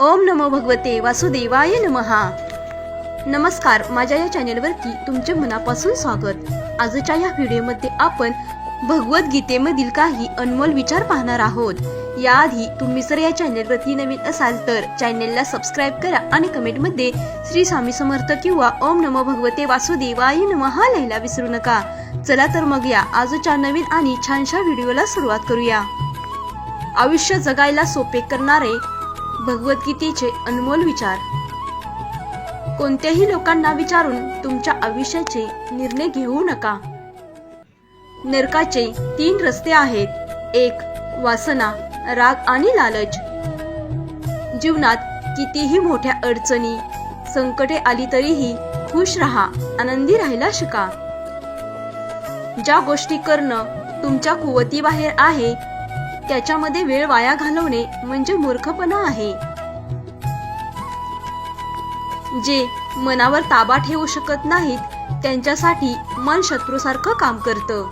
ओम नमो भगवते वासुदेवाय नमहा नमस्कार माझ्या या चॅनेलवरती तुमचे मनापासून स्वागत. आजच्या या व्हिडिओमध्ये आपण भगवद्गीतेमधील काही अनमोल विचार पाहणार आहोत. याआधी तुम्ही जर या चॅनेलवरती नवीन असाल तर चॅनेलला सबस्क्राईब करा आणि कमेंटमध्ये श्री स्वामी समर्थ किंवा ओम नमो भगवते वासुदेवाय नमहा लिहायला विसरू नका. चला तर मग या आजच्या नवीन आणि छानशा व्हिडिओला सुरुवात करूया. आयुष्य जगायला सोपे करणारे भगवद्गीतेचे अनमोल विचार. कोणत्याही लोकांना विचारून तुमच्या आयुष्याचे निर्णय घेऊ नका. नरकाचे तीन रस्ते आहेत. एक वासना राग आणि लालच. जीवनात कितीही मोठ्या अडचणी संकटे आली तरीही खुश राहा आनंदी राहायला शिका. ज्या गोष्टी करणं तुमच्या कुवतीबाहेर आहे त्याच्यामध्ये वेळ वाया घालवणे म्हणजे मूर्खपणा आहे. जे मनावर ताबा ठेवू शकत नाहीत त्यांच्यासाठी मन शत्रूसारखं काम करतं.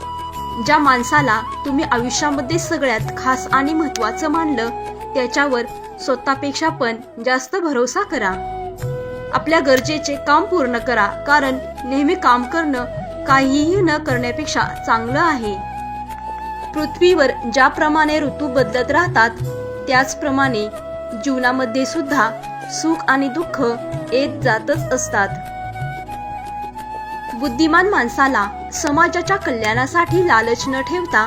ज्या माणसाला तुम्ही आयुष्यामध्ये सगळ्यात खास आणि महत्वाचं मानलं त्याच्यावर स्वतःपेक्षा पण जास्त भरोसा करा. आपल्या गरजेचे काम पूर्ण करा कारण नेहमी काम करणं काहीही न करण्यापेक्षा चांगलं आहे. पृथ्वीवर ज्याप्रमाणे ऋतू बदलत राहतात त्याचप्रमाणे जीवनामध्ये सुद्धा सुख आणि दुःख येत जातच असतात. बुद्धिमान माणसाला समाजाच्या कल्याणासाठी लालच न ठेवता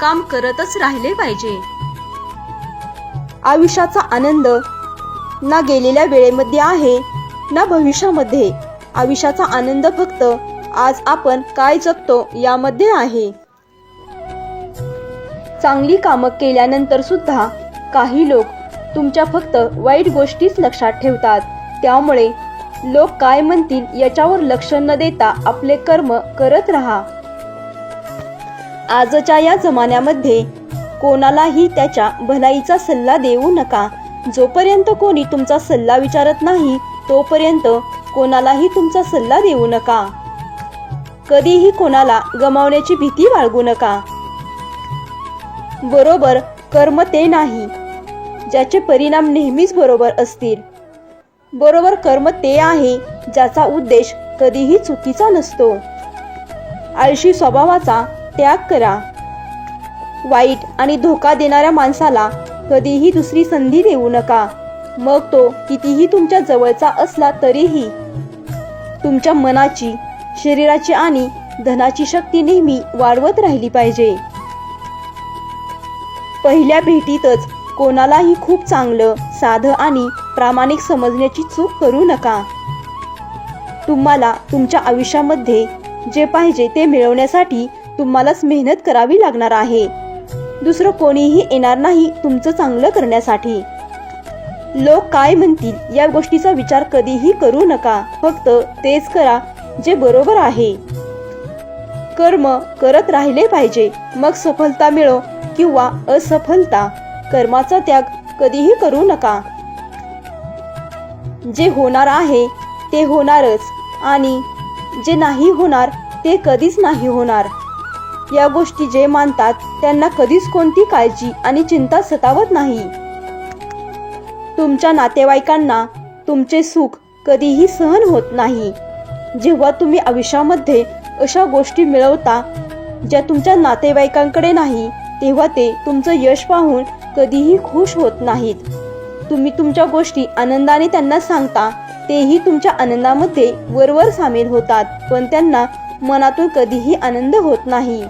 काम करतच राहिले पाहिजे. आयुष्याचा आनंद ना गेलेल्या वेळेमध्ये आहे ना भविष्यामध्ये. आयुष्याचा आनंद फक्त आज आपण काय जगतो यामध्ये आहे. चांगली कामं केल्यानंतर सुद्धा काही लोक तुमच्या फक्त वाईट गोष्टीच लक्षात ठेवतात. त्यामुळे लोक काय म्हणतील याच्यावर लक्ष न देता आपले कर्म करत राहा. आजच्या या जमान्यामध्ये कोणालाही त्याच्या भलाईचा सल्ला देऊ नका. जोपर्यंत कोणी तुमचा सल्ला विचारत नाही तोपर्यंत कोणालाही तुमचा सल्ला देऊ नका. कधीही कोणाला गमावण्याची भीती बाळगू नका. बरोबर कर्म ते नाही ज्याचे परिणाम नेहमीच बरोबर असतील. बरोबर कर्म ते आहे ज्याचा उद्देश कधीही चुकीचा नसतो. आळशी स्वभावाचा त्याग करा. वाईट आणि धोका देणाऱ्या माणसाला कधीही दुसरी संधी देऊ नका. मग तो कितीही तुमच्या जवळचा असला तरीही. तुमच्या मनाची शरीराची आणि धनाची शक्ती नेहमी वाढवत राहिली पाहिजे. पहिल्या भेटीतच कोणालाही खूप चांगलं साधं आणि प्रामाणिक समजण्याची चूक करू नका. तुम्हाला तुमच्या आयुष्यामध्ये जे पाहिजे ते मिळवण्यासाठी तुम्हालाच मेहनत करावी लागणार आहे. दुसरं कोणीही येणार नाही तुमचं चांगलं करण्यासाठी. लोक काय म्हणतील या गोष्टीचा विचार कधीही करू नका. फक्त तेच करा जे बरोबर आहे. कर्म करत राहिले पाहिजे. मग सफलता मिळो किंवा असफलता कर्माचा त्याग कधीही करू नका. जे होणार आहे ते होणारच आणि जे नाही होणार ते कधीच नाही होणार. या गोष्टी जे मानतात त्यांना कधीच कोणती काळजी आणि चिंता सतावत नाही. तुमच्या नातेवाईकांना तुमचे सुख कधीही सहन होत नाही. जेव्हा तुम्ही आयुष्यामध्ये अशा गोष्टी मिळवता ज्या तुमच्या नातेवाईकांकडे नाही तेव्हा ते तुमचं यश पाहून कधीही खुश होत नाहीत. तुम्ही तुमच्या गोष्टी आनंदाने त्यांना सांगता तेही तुमच्या आनंदामध्ये वरवर सामील होतात पण त्यांना मनातून कधीही आनंद होत नाही.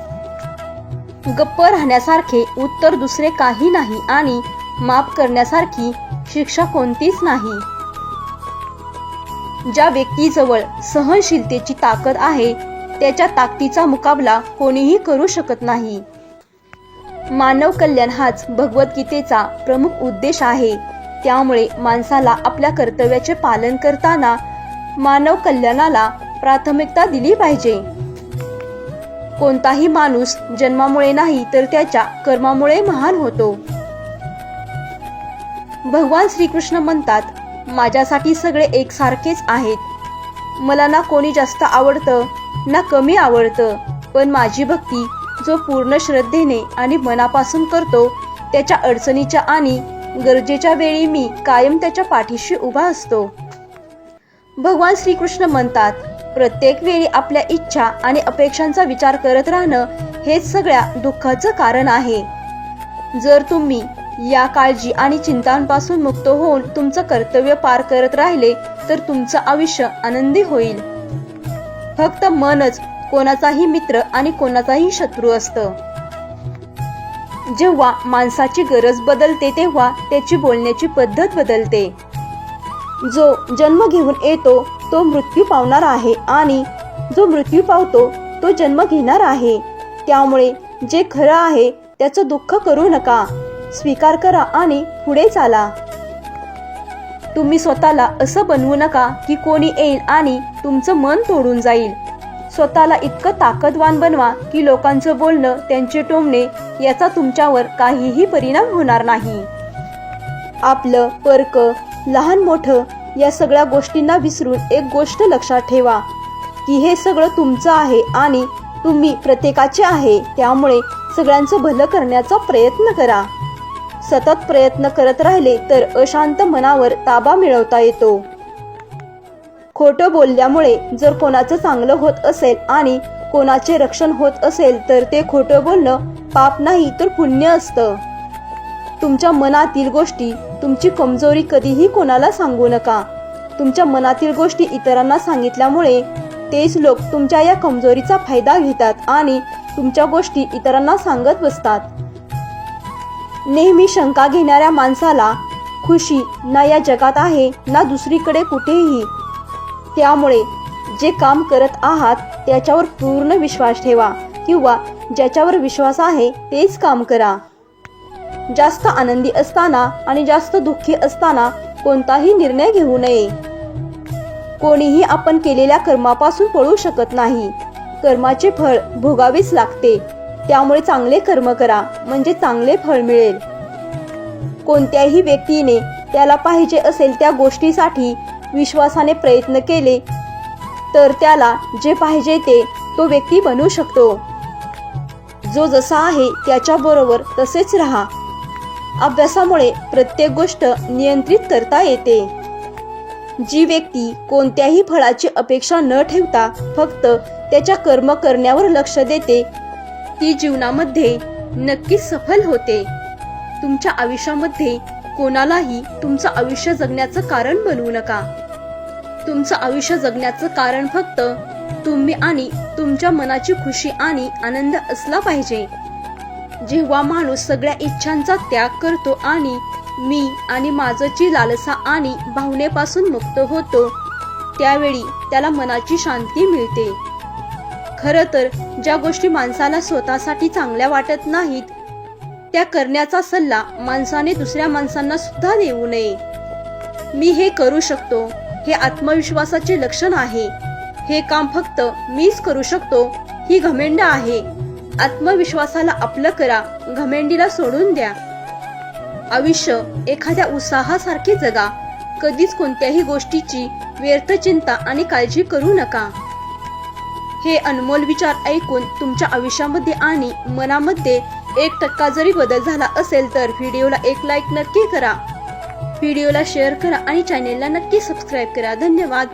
गप्प राहण्यासारखे उत्तर दुसरे काही नाही आणि माफ करण्यासारखी शिक्षा कोणतीच नाही. ज्या व्यक्तीजवळ सहनशीलतेची ताकद आहे त्याच्या ताकदीचा मुकाबला कोणीही करू शकत नाही. मानव कल्याण हाच भगवद्गीतेचा प्रमुख उद्देश आहे. त्यामुळे माणसाला आपल्या कर्तव्याचे पालन करताना मानव कल्याणाला प्राथमिकता दिली पाहिजे. कोणताही माणूस जन्मामुळे नाही तर त्याच्या कर्मामुळे महान होतो. भगवान श्रीकृष्ण म्हणतात माझ्यासाठी सगळे एकसारखेच आहेत. मला ना कोणी जास्त आवडतं ना कमी आवडतं पण माझी भक्ती जो पूर्ण श्रद्धेने आणि मनापासून करतो त्याच्या अडचणीच्या आणि गरजेच्या वेळी मी कायम त्याच्या पाठीशी उभा असतो. भगवान श्रीकृष्ण म्हणतात प्रत्येक वेळी आपल्या इच्छा आणि अपेक्षांचा विचार करत राहणं हेच सगळ्या दुःखाचं कारण आहे. जर तुम्ही या काळजी आणि चिंतांपासून मुक्त होऊन तुमचं कर्तव्य पार करत राहिले तर तुमचं आयुष्य आनंदी होईल. फक्त मनच कोणाचाही मित्र आणि कोणाचाही शत्रू असतं. जेव्हा माणसाची गरज बदलते तेव्हा त्याची बोलण्याची पद्धत बदलते. जो जन्म घेऊन येतो तो मृत्यू पावणार आहे आणि जो मृत्यू पावतो तो जन्म घेणार आहे. त्यामुळे जे खरं आहे त्याचं दुःख करू नका. स्वीकार करा आणि पुढे चाला. तुम्ही स्वतःला असं बनवू नका की कोणी येईल आणि तुमचं मन तोडून जाईल. स्वतःला इतकं ताकदवान बनवा की लोकांचं बोलणं त्यांचे टोमणे याचा तुमच्यावर काहीही परिणाम होणार नाही. आपलं परक लहान मोठं या सगळ्या गोष्टींना विसरून एक गोष्ट लक्षात ठेवा की हे सगळं तुमचं आहे आणि तुम्ही प्रत्येकाचे आहे त्यामुळे सगळ्यांचं भलं करण्याचा प्रयत्न करा. सतत प्रयत्न करत राहिले तर अशांत मनावर ताबा मिळवता येतो. खोटं बोलल्यामुळे जर कोणाचं चांगलं होत असेल आणि कोणाचे रक्षण होत असेल तर ते खोटं बोलणं पाप नाही तर पुण्य असतं. तुमच्या मनातील गोष्टी तुमची कमजोरी कधीही कोणाला सांगू नका. तुमच्या मनातील गोष्टी इतरांना सांगितल्यामुळे तेच लोक तुमच्या या कमजोरीचा फायदा घेतात आणि तुमच्या गोष्टी इतरांना सांगत बसतात. नेहमी शंका घेणाऱ्या माणसाला खुशी ना या जगात आहे ना दुसरीकडे कुठेही. त्यामुळे जे काम करत आहात त्याच्यावर पूर्ण विश्वास ठेवा किंवा ज्याच्यावर विश्वास आहे तेच काम करा. जास्त आनंदी असताना आणि जास्त दुःखी असताना कोणताही निर्णय घेऊ नये. कोणीही आपण केलेल्या कर्मापासून पळू शकत नाही. कर्माचे फळ भोगावेच लागते. त्यामुळे चांगले कर्म करा म्हणजे चांगले फळ मिळेल. कोणत्याही व्यक्तीने त्याला पाहिजे असेल त्या गोष्टीसाठी विश्वासाने प्रयत्न केले. तर त्याला जे पाहिजे ते तो व्यक्ती बनू शकतो. जो जसा आहे त्याच्याबरोबर तसेच राहा. अभ्यासामुळे प्रत्येक गोष्ट नियंत्रित करता येते. जी व्यक्ती कोणत्याही फळाची अपेक्षा न ठेवता फक्त त्याच्या कर्म करण्यावर लक्ष देते ती जीवनामध्ये नक्कीच सफल होते. तुमच्या आयुष्यामध्ये कोणालाही तुमचं आयुष्य जगण्याचं कारण बनवू नका. तुमचं आयुष्य जगण्याचं कारण फक्त तुम्ही आणि तुमच्या मनाची खुशी आणि आनंद असला पाहिजे. जेव्हा माणूस सगळ्या इच्छांचा त्याग करतो आणि मी आणि माझची लालसा आणि भावनेपासून मुक्त होतो त्यावेळी त्याला मनाची शांती मिळते. खरं तर ज्या गोष्टी माणसाला स्वतःसाठी चांगल्या वाटत नाहीत त्या करण्याचा सल्ला माणसाने दुसऱ्या माणसांना सुद्धा देऊ नये. मी हे करू शकतो हे आत्मविश्वासाचे लक्षण आहे. हे काम फक्त मीच करू शकतो ही घमेंड आहे. आत्मविश्वासाला आपलं करा घमेंडीला सोडून द्या. आयुष्य एखाद्या उत्साहासारखे जगा. कधीच कोणत्याही गोष्टीची व्यर्थ चिंता आणि काळजी करू नका. हे अनमोल विचार ऐकून तुमच्या आयुष्यामध्ये आणि मनामध्ये एक टक्का जरी बदल झाला असेल तर व्हिडिओला एक लाईक नक्की करा. व्हिडिओला शेअर करा आणि चॅनेलला नक्की सबस्क्राईब करा. धन्यवाद.